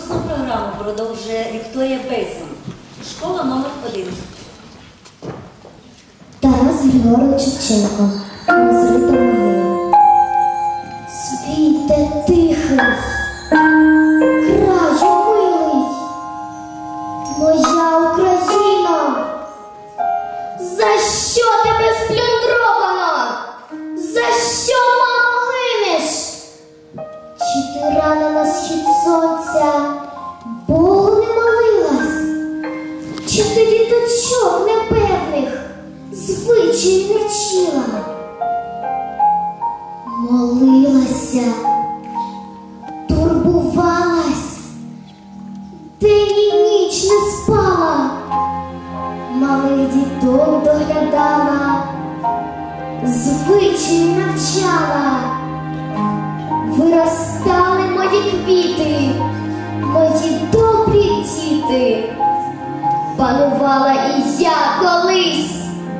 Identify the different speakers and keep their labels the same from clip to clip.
Speaker 1: Конкурсну програму продовжує Вікторія Бейсон. Школа номер 1
Speaker 2: Тарас Григорович Чеченко. Розрита могила. Краю звичай не? Молилася, турбувалась, день і ніч не спала, малих діток доглядала, звичай навчала, виростали мої квіти, мої добрі діти. Панувала і я колись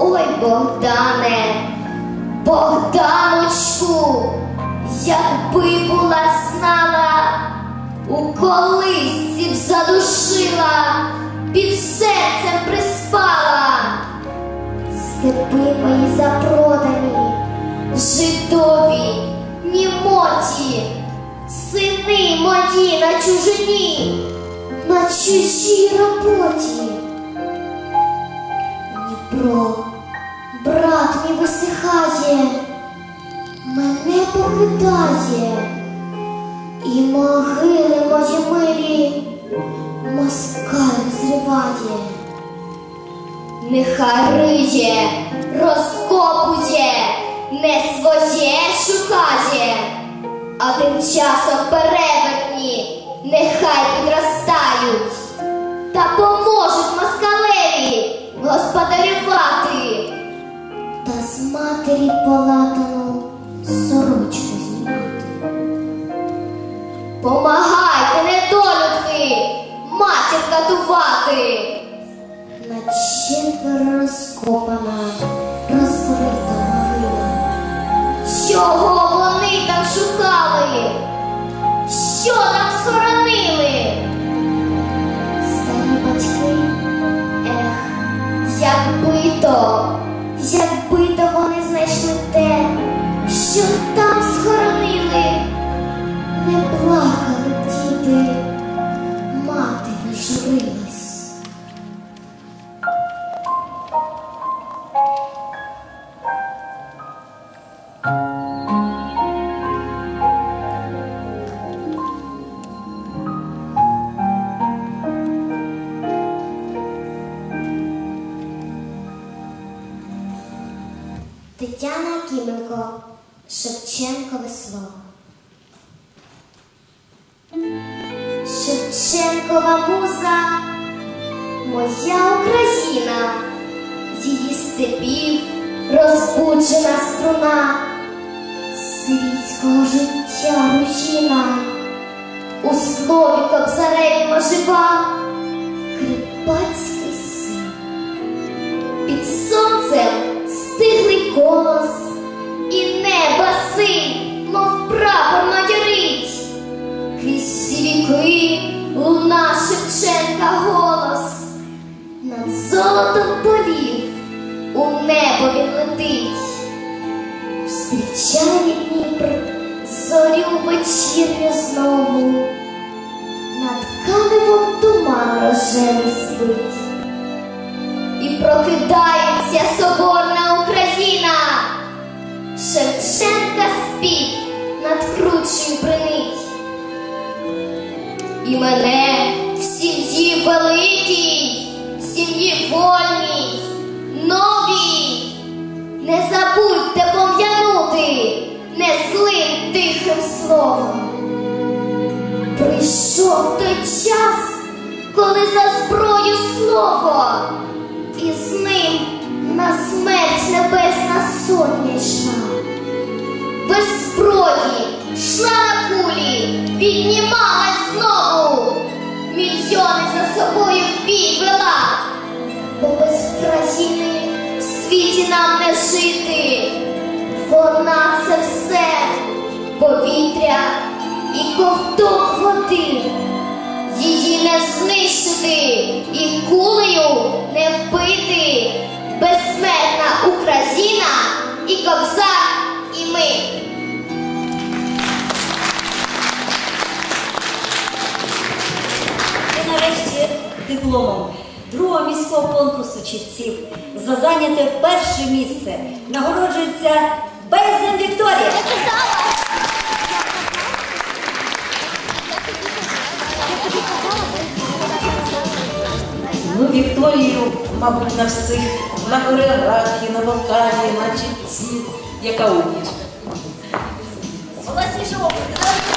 Speaker 2: Ой, Богдане, Богданочку, якби була знала, у колисці б задушила, під серцем приспала. Степи мої запродані, жидові, німоті, сини мої на чужині на чужій роботі. Дніпро, брат мій висихає, мене покидає, і могили мої милі москаль зриває. Нехай риє, розкопує, не своє шукає, а тим часом перевертні нехай підростають. Та з матері полатану сорочку знімати. Помагайте, недолюдки, матір катувати. На четверо розкопана, розрита могила. Чого вони там шукали? Що там схоронили? Старі батьки, ех, якби то, те, що там схоронили, не плакали Тетяна Кіменко, Шевченкове слово. Шевченкова муза, моя Україна, її степів розбуджена струна, світського життя ручина, у слові кобзареві жива, всі віки луна Шевченка голос, над золотом полів у небо він летить. Встрічає Дніпр зорю вечірню знову, над каменем туман рожевий спить і прокидається соборна словом. Прийшов той час, коли за зброю слово, і з ним на смерть небесна сотня йшла. Без зброї йшла на кулі, піднімалась знову, мільйони за собою бій вела, бо без країни в світі нам не жити. Вона це все повітря ковток води. Її не знищити і кулею не вбити. Безсмертна Україна і кобзар, і ми.
Speaker 1: І нарешті дипломом другого міського конкурсу чітців за зайняте перше місце нагороджується Безин Вікторія.
Speaker 3: Ну, Вікторію, мабуть, на всіх, на Горерахі, на Волкаві, на чітці, яка уміш. Власніше області.